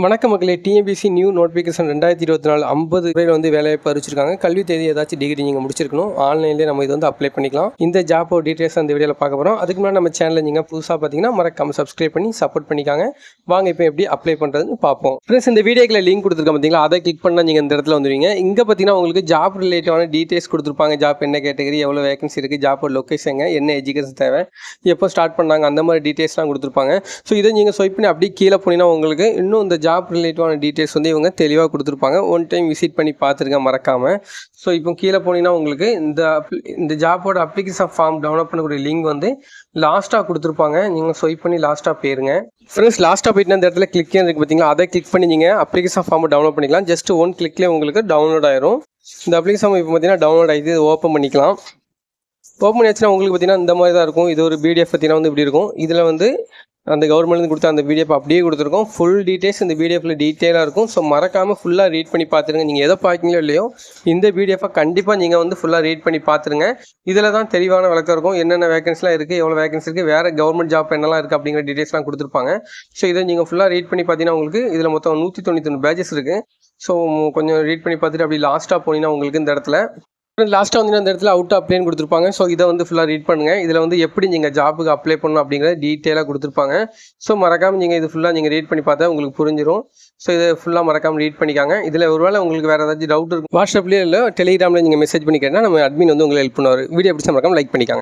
வணக்க மக்களே. DMBC new notification ரெண்டாயிரத்தி இருபத்தி நாலு ஐம்பது பேர் வந்து வேலைவாய்ப்பு அறிவிச்சிருக்காங்க. கல்வி தேதி ஏதாச்சும் டிகிரி நீங்கள் முடிச்சிருக்கணும். ஆன்லைன்லேயே நம்ம இது வந்து அப்ளை பண்ணிக்கலாம். இந்த ஜாப்போ டீட்டெயில்ஸ் அந்த வீடியோவில் பார்க்க போகிறோம் அதுக்கு முன்னாடி நம்ம சேனலில் நீங்கள் புதுசாக பார்த்தீங்கன்னா மறக்காம சப்ஸ்கிரைப் பண்ணி சப்போர்ட் பண்ணிக்காங்க. வாங்க இப்போ எப்படி அப்ளை பண்ணுறதுன்னு பார்ப்போம். ஃப்ரெண்ட்ஸ் இந்த வீடியோக்கில் லிங்க் கொடுத்துருக்கோம் பார்த்தீங்களா அதை கிளிக் பண்ணால் நீங்கள் இந்த இடத்துல வந்துடுவீங்க இங்கே பார்த்தீங்கன்னா உங்களுக்கு ஜாப் ரிலேட்டிவான டீட்டெயில்ஸ் கொடுத்துருப்பாங்க. ஜாப் என்ன கேட்டகரி எவ்வளோ வேகன்சி இருக்குது ஜாப்போட லொக்கேஷன் என்ன எஜுகேஷன் தேவை எப்போ ஸ்டார்ட் பண்ணாங்க அந்த மாதிரி டீட்டெயில்ஸ்லாம் கொடுத்துருப்பாங்க. ஸோ இதை நீங்கள் ஸ்வைப் பண்ணி அப்படியே கீழே போனீங்கன்னா உங்களுக்கு இன்னும் இந்த ஜாப் ரிலேட்டிவான டீட்டெயில்ஸ் வந்து இவங்க தெளிவாக கொடுத்துருப்பாங்க. ஒன் டைம் விசிட் பண்ணி பார்த்துருங்க மறக்காமல் ஸோ இப்போ கீழே போனீங்கன்னா உங்களுக்கு இந்த இந்த ஜாப்போட அப்ளிகேஷன் ஃபார்ம் டவுன்லோட் பண்ணக்கூடிய லிங்க் வந்து லாஸ்ட்டாக கொடுத்துருப்பாங்க. நீங்கள் ஸ்வைப் பண்ணி லாஸ்ட்டாக போயிருங்க. ஃப்ரெண்ட்ஸ் லாஸ்ட்டாக போயிட்டு அந்த இடத்துல கிளிக் இருக்கு பார்த்தீங்களா? அதை கிளிக் பண்ணி நீங்கள் அப்ளிகேஷன் ஃபார்ம் டவுன்லோட் பண்ணிக்கலாம். ஜஸ்ட் ஒன் கிளிக்லேயே உங்களுக்கு டவுன்லோட் ஆயிரும். இந்த அப்ளிகேஷன் இப்போ பார்த்தீங்கன்னா டவுன்லோட் ஆகிது ஓப்பன் பண்ணிக்கலாம். ஓப்பன் ஆச்சுன்னா உங்களுக்கு பார்த்தீங்கன்னா இந்த மாதிரி தான் இருக்கும். இது ஒரு பிடிஎஃப் பார்த்தீங்கன்னா வந்து இப்படி இருக்கும். இதில் வந்து அந்த கவர்மெண்ட்லேருந்து கொடுத்த அந்த பிடிஎஃப் அப்படியே கொடுத்துருக்கோம். ஃபுல் டீட்டெயில்ஸ் இந்த பிடிஎஃப்ல டீட்டெயிலாக இருக்கும். ஸோ மறக்காமல் ஃபுல்லாக ரீட் பண்ணி பார்த்துருங்க. நீங்கள் எதை பார்க்கீங்களோ இல்லையோ இந்த பிடிஎஃபை கண்டிப்பாக நீங்கள் வந்து ஃபுல்லாக ரீட் பண்ணி பார்த்துருங்க. இதில் தான் தெளிவான விளக்கம் இருக்கும். என்னென்ன வேகன்ஸ்லாம் இருக்குது எவ்வளோ வேகன்சி இருக்குது வேறு கவர்மெண்ட் ஜாப் என்னெல்லாம் இருக்குது அப்படிங்கிற டீட்டெயில்ஸ்லாம் கொடுத்துருப்பாங்க. ஸோ இதை நீங்கள் ஃபுல்லாக ரீட் பண்ணி பார்த்தீங்கன்னா உங்களுக்கு இதில் மொத்தம் நூற்றி தொண்ணூற்றி பேஜஸ் இருக்குது ஸோ கொஞ்சம் ரீட் பண்ணி பார்த்துட்டு அப்படி லாஸ்ட்டாக போனீங்கன்னா உங்களுக்கு இந்த இடத்துல லாஸ்ட்டாக வந்து அந்த இடத்துல அவுட் அப்ளைன்னு கொடுத்துருப்பாங்க. ஸோ இதை வந்து ஃபுல்லாக ரீட் பண்ணுங்கள் இதில் வந்து எப்படி நீங்கள் ஜாபுக்கு அப்ளை பண்ணணும் அப்படிங்கிறத டீட்டெயிலாக கொடுத்துருப்பாங்க. ஸோ மறக்காமல் நீங்கள் இது ஃபுல்லாக நீங்கள் ரீட் பண்ணி பார்த்தா உங்களுக்கு புரிஞ்சிடும் ஸோ இதை ஃபுல்லாக மறக்காமல் ரீட் பண்ணிக்காங்க. இதில் ஒருவேளை உங்களுக்கு வேறு ஏதாச்சும் டவுட் இருக்கும் வாட்ஸ்அப்லேயே இல்லை டெலிகிராமில் நீங்கள் மெசேஜ் பண்ணிக்கிறேன்னா நம்ம அட்மின் வந்து உங்களுக்கு ஹெல்ப் பண்ணுவார். வீடியோ பிடிச்ச மறக்காம லைக் பண்ணிக்காங்க.